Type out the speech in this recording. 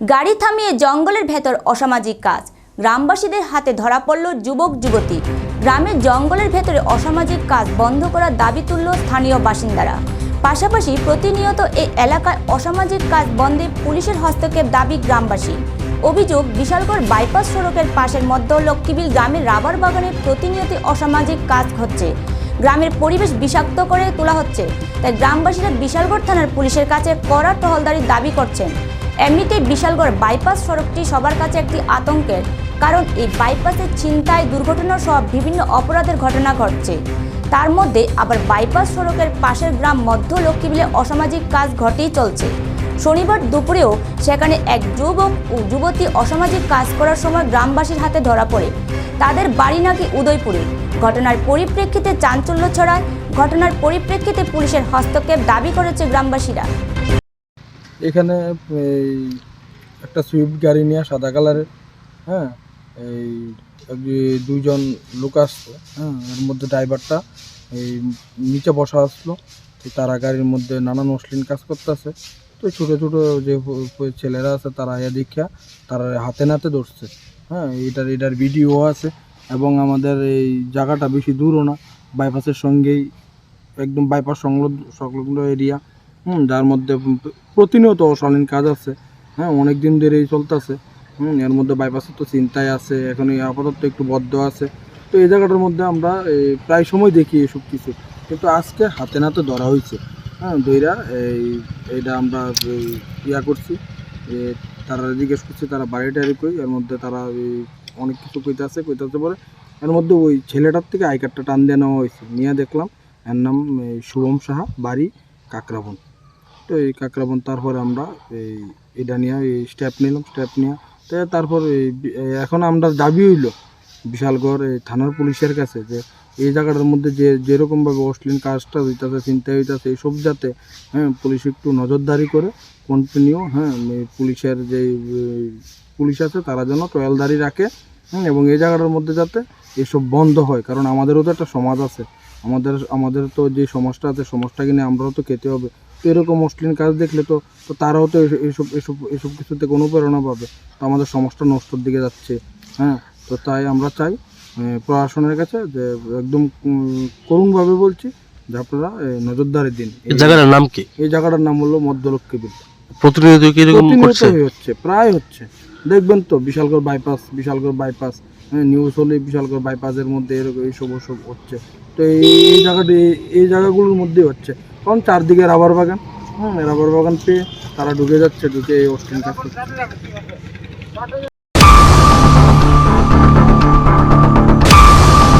গাড়ি থামিয়ে জঙ্গলের ভেতর অসামাজিক কাজ। গ্রামবাসীদের হাতে ধরা পড়ল যুবক, যুবতী। গ্রামের জঙ্গলের ভেতরে অসামাজিক কাজ বন্ধ করার দাবি তুলল স্থানীয় বাসিন্দারা। পাশাপাশি প্রতিনিয়ত এই এলাকায় অসামাজিক কাজ বন্ধে পুলিশের হস্তক্ষেপ দাবি গ্রামবাসী। অভিযোগ, বিশালগড় বাইপাস সড়কের পাশের মধ্য লক্ষ্মীবিল গ্রামের রাবার বাগানে প্রতিনিয়ত অসামাজিক কাজ হচ্ছে গ্রামের পরিবেশ বিষাক্ত করে তোলা হচ্ছে। তাই গ্রামবাসীরা বিশালগড় থানার পুলিশের কাছে কড়া টহলদারির দাবি করছেন। এমনিতেই বিশালগড় বাইপাস সড়কটি সবার কাছে একটি আতঙ্কের, কারণ এই বাইপাসের চিন্তায় দুর্ঘটনা সহ বিভিন্ন অপরাধের ঘটনা ঘটছে। তার মধ্যে আবার বাইপাস সড়কের পাশের গ্রাম মধ্য লক্ষ্মীবিলে অসামাজিক কাজ ঘটেই চলছে। শনিবার দুপুরেও সেখানে এক যুবক ও যুবতী অসামাজিক কাজ করার সময় গ্রামবাসীর হাতে ধরা পড়ে। তাদের বাড়ি নাকি উদয়পুরে। ঘটনার পরিপ্রেক্ষিতে চাঞ্চল্য ছড়ায়। ঘটনার পরিপ্রেক্ষিতে পুলিশের হস্তক্ষেপ দাবি করেছে গ্রামবাসীরা। এখানে এই একটা সুইফট গাড়ি নিয়ে সাদা কালারের হ্যাঁ এই দুইজন লোক আসতো হ্যাঁ এর মধ্যে ড্রাইভারটা এই নিচে বসা আসলো, তো তারা গাড়ির মধ্যে নানান অশ্লীল কাজ করতেছে, তো ছোটো ছোটো যে ছেলেরা আছে তারা ইয়া দীক্ষা তারা হাতে নাতে ধরছে হ্যাঁ এটার এটার ভিডিও আছে এবং আমাদের এই জায়গাটা বেশি দূরও না, বাইপাসের সঙ্গেই একদম বাইপাস সংলগ্ন সংলগ্ন এরিয়া হুম, যার মধ্যে প্রতিনিয়ত অশালীন কাজ আছে। হ্যাঁ অনেক দিন ধরেই চলতেছে। হুম, এর মধ্যে বাইপাসের তো চিন্তায় আছে এখন এই আপাতত একটু বদ্ধ আছে। তো এই জায়গাটার মধ্যে আমরা প্রায় সময় দেখি এসব কিছু। কিন্তু আজকে হাতে নাতে ধরা হয়েছে। হ্যাঁ দইরা, এই, এইটা আমরা ইয়া করছি। তারা জিজ্ঞেস করছি, তারা বাড়ি টাড়ি কই? এর মধ্যে তারা অনেক কিছু কইতে আছে কইতে আছে পরে এর মধ্যে ওই ছেলেটার থেকে আই কার্ডটা টান দিয়ে নেওয়া হয়েছে। নিয়ে দেখলাম, এর নাম শুভম সাহা, বাড়ি কাকরাবন। তো এই কাকরাবন তারপরে আমরা এই এটা নিয়ে এই স্টেপ নিলাম স্টেপ নিয়ে। তো তারপর এই এখন আমরা দাবি হইল বিশালগড় এই থানার পুলিশের কাছে যে এই জায়গাটার মধ্যে যে যেরকমভাবে অশ্লীল কাজটা হইতেছে, চিন্তা হইতেছে, এইসব যাতে হ্যাঁ পুলিশ একটু নজরদারি করে কন্টিনিউ হ্যাঁ পুলিশের যে পুলিশ আছে তারা যেন টয়েলদারি রাখে হ্যাঁ এবং এই জায়গাটার মধ্যে যাতে এসব বন্ধ হয়। কারণ আমাদেরও তো একটা সমাজ আছে আমাদের আমাদের তো যে সমাজটা আছে সমাজটাকে নিয়ে আমরাও তো খেতে হবে। তো এরকম অশ্লীল কাজ দেখলে তো তো তারাও তো এস- এসব এসব এসব কিছুতে কোনো প্রেরণা পাবে। তো আমাদের সমাজটা নষ্টর দিকে যাচ্ছে হ্যাঁ? তো তাই আমরা চাই প্রশাসনের কাছে যে একদম করুণভাবে বলছি যে আপনারা নজরদারি দিন। এই জায়গাটার নাম কি? এই জায়গাটার নাম হলো মধ্যলক্ষ্মী বিল প্রতিনিয়ত কি এরকম করছে হচ্ছে প্রায় হচ্ছে। দেখবেন তো Bishalgarh bypass Bishalgarh bypass news হলে বিশাল করে বাইপাসের মধ্যে এরকম এইসব ওসব হচ্ছে। তো এই জায়গাটি, এই জায়গাগুলোর মধ্যেই হচ্ছে। কারণ চারদিকে রাবার বাগান হ্যাঁ রাবার বাগান পেয়ে তারা ঢুকে যাচ্ছে, ঢুকে এই অস্টিনটা করছে।